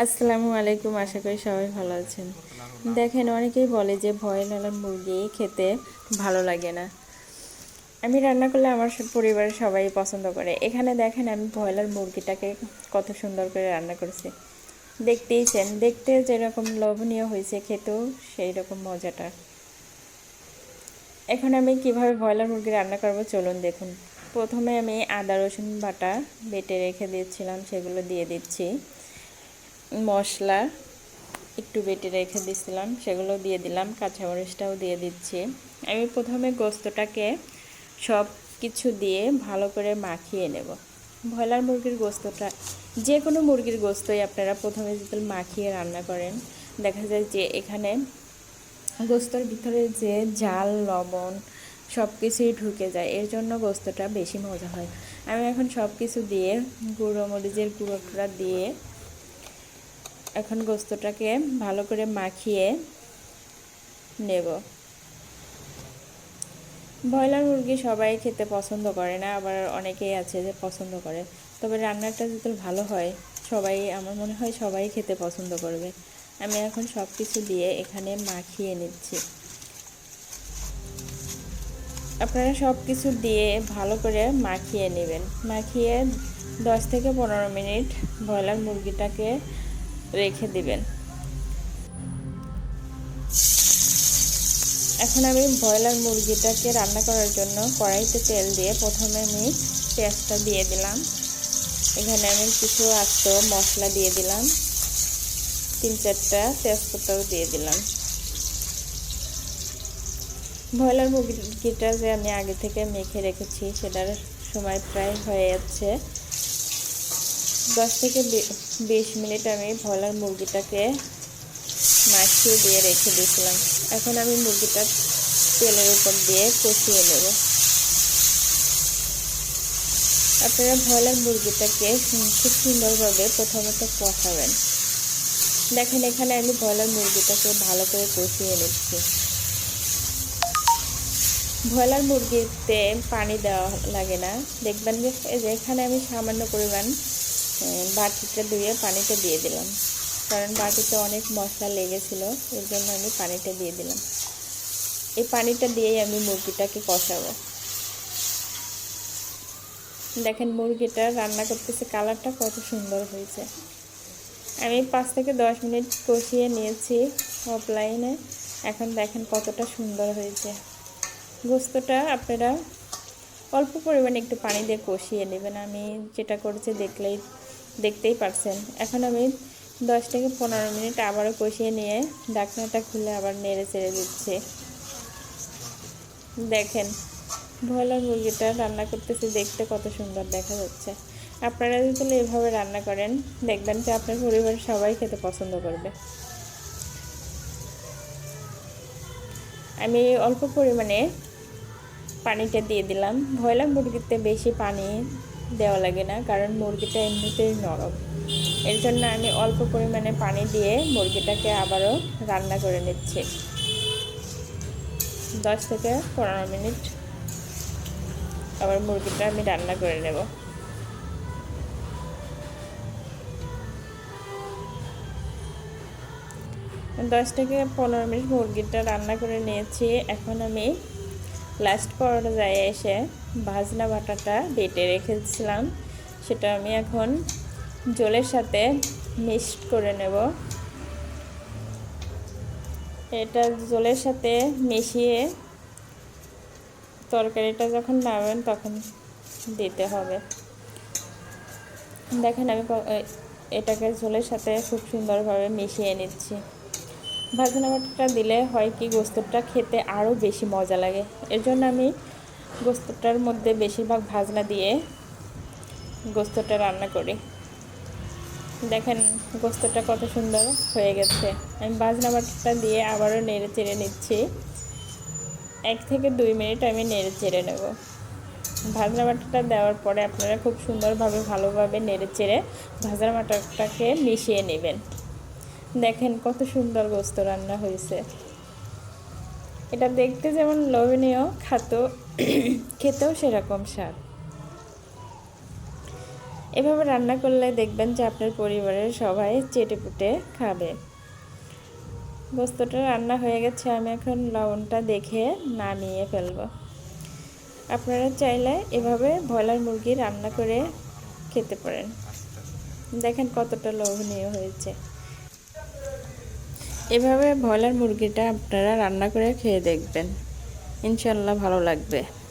আসসালামু আলাইকুম, আশা করি সবাই ভালো আছেন। দেখেন, অনেকেই বলে যে ভয় লালার মুরগি খেতে ভালো লাগে না। আমি রান্না করলে আমার পরিবারের সবাই পছন্দ করে। এখানে দেখেন, আমি ব্রয়লার মুরগিটাকে কত সুন্দর করে রান্না করেছি। দেখতেইছেন দেখতে যেরকম লোভনীয় হয়েছে, খেতেও সেই রকম মজাটা। এখন আমি কীভাবে ব্রয়লার মুরগি রান্না করব চলুন দেখুন। প্রথমে আমি আদা, রসুন বাটা বেটে রেখে দিয়েছিলাম, সেগুলো দিয়ে দিচ্ছি। মশলা একটু বেটে রেখে দিয়েছিলাম সেগুলো দিয়ে দিলাম কাঁচামরিচটাও দিয়ে দিচ্ছি। আমি প্রথমে গোস্তটাকে সব কিছু দিয়ে ভালো করে মাখিয়ে নেব। ব্রয়লার মুরগির গোস্তটা, যে কোনো মুরগির গোস্তই আপনারা প্রথমে যদি মাখিয়ে রান্না করেন, দেখা যায় যে এখানে গোস্তর ভিতরে যে জাল, লবণ সব কিছুই ঢুকে যায়, এর জন্য গোস্তটা বেশি মজা হয়। আমি এখন সব কিছু দিয়ে গুঁড়ো মরিচের গুঁড়োটা দিয়ে এখন গোস্তটাকে ভালো করে মাখিয়ে নেব। ব্রয়লার মুরগি সবাই খেতে পছন্দ করে না, আবার অনেকেই আছে যে পছন্দ করে। তবে রান্নাটা যদি ভালো হয়, সবাই, আমার মনে হয় সবাই খেতে পছন্দ করবে। আমি এখন সব কিছু দিয়ে এখানে মাখিয়ে নিচ্ছি। আপনারা সব কিছু দিয়ে ভালো করে মাখিয়ে নেবেন। মাখিয়ে দশ থেকে পনেরো মিনিট ব্রয়লার মুরগিটাকে রেখে দিবেন। এখন আমি ব্রয়লার মুরগিটাকে রান্না করার জন্য কড়াইতে তেল দিয়ে প্রথমে আমি পেঁয়াজটা দিয়ে দিলাম। এখানে আমি কিছু আস্ত মশলা দিয়ে দিলাম। তিন চারটা তেজপাতাও দিয়ে দিলাম। ব্রয়লার মুরগিটা যে আমি আগে থেকে মেখে রেখেছি, সেটার সময় প্রায় হয়ে যাচ্ছে। দশ থেকে বিশ মিনিট আমি ব্রয়লার মুরগিটাকে মাখিয়ে দিয়ে রেখে দিয়েছিলাম। এখন আমি মুরগিটা তেলের উপর দিয়ে কষিয়ে নেব। আপনারা ব্রয়লার মুরগিটাকে খুব সুন্দরভাবে প্রথমত কষাবেন। দেখেন, এখানে আমি ব্রয়লার মুরগিটাকে ভালো করে কষিয়ে নিচ্ছি। ব্রয়লার মুরগিতে পানি দেওয়া লাগে না। দেখবেন যে এখানে আমি সামান্য পরিমাণ বাটিটা ধুয়ে পানিটা দিয়ে দিলাম। কারণ বাটিতে অনেক মশলা লেগেছিলো, এর জন্য আমি পানিটা দিয়ে দিলাম। এই পানিটা দিয়েই আমি মুরগিটাকে কষাবো। দেখেন, মুরগিটা রান্না করতেছে, কালারটা কত সুন্দর হয়েছে। আমি পাঁচ থেকে দশ মিনিট কষিয়ে নিয়েছি অফলাইনে এখন দেখেন কতটা সুন্দর হয়েছে। গোস্তটা আপনারা অল্প পরিমাণে একটু পানি দিয়ে কষিয়ে নেবেন। আমি যেটা করেছি দেখলেই দেখতেই পারছেন। এখন আমি দশ থেকে পনেরো মিনিট আবারও কষিয়ে নিয়ে ডাকনাটা খুলে আবার নেড়ে চেড়ে দিচ্ছি। দেখেন, ব্রয়লার মুরগিটা রান্না করতেছি দেখতে কত সুন্দর দেখা যাচ্ছে। আপনারা যদি এভাবে রান্না করেন, দেখবেন যে আপনার পরিবারের সবাই খেতে পছন্দ করবে। আমি অল্প পরিমাণে পানিটা দিয়ে দিলাম। ব্রয়লার মুরগিতে বেশি পানি দেওয়া লাগে না, কারণ মুরগিটা এমনিতেই নরম। এর জন্য আমি অল্প পরিমাণে পানি দিয়ে মুরগিটাকে আবারও রান্না করে নিচ্ছি। দশ থেকে পনেরো মিনিট আবার মুরগিটা আমি রান্না করে নেব। দশ থেকে পনেরো মিনিট মুরগিটা রান্না করে নিয়েছি। এখন আমি লাস্ট পর্যায়ে এসে ভাজনা বাটাটা বেটে রেখেছিলাম। সেটা আমি এখন জলের সাথে মিক্সড করে নেব। এটা জলের সাথে মিশিয়ে তরকারিটা যখন নামেন তখন দিতে হবে। দেখেন আমি এটাকে ঝোলের সাথে খুব সুন্দরভাবে মিশিয়ে নিচ্ছি। ভাজনা বাটাটা দিলে হয় কি গোস্তটা খেতে আরও বেশি মজা লাগে। এর জন্য আমি গোস্তটার মধ্যে বেশিরভাগ ভাজনা দিয়ে গোস্তটা রান্না করি। দেখেন গোস্তটা কত সুন্দর হয়ে গেছে। আমি বাজনা বাটাটা দিয়ে আবারও নেড়ে চেড়ে নিচ্ছি। এক থেকে দুই মিনিট আমি নেড়ে চেড়ে নেব। ভাজনা বাটাটা দেওয়ার পরে আপনারা খুব সুন্দরভাবে ভালোভাবে নেড়ে চেড়ে ভাজনা বাটাটাকে মিশিয়ে নেবেন। দেখেন কত সুন্দর গোস্ত রান্না হয়েছে। এটা দেখতে যেমন লোভনীয় খাতো খেতেও সেরকম স্বাদ। এভাবে রান্না করলে দেখবেন যে আপনার পরিবারের সবাই চেটেপুটে খাবে। গোস্তটা রান্না হয়ে গেছে, আমি এখন লবণটা দেখে নামিয়ে ফেলব। আপনারা চাইলে এভাবে ব্রয়লার মুরগি রান্না করে খেতে পারেন। দেখেন কতটা লোভনীয় হয়েছে। এভাবে ব্রয়লার মুরগিটা আপনারা রান্না করে খেয়ে দেখবেন। ইনশাল্লাহ ভালো লাগবে।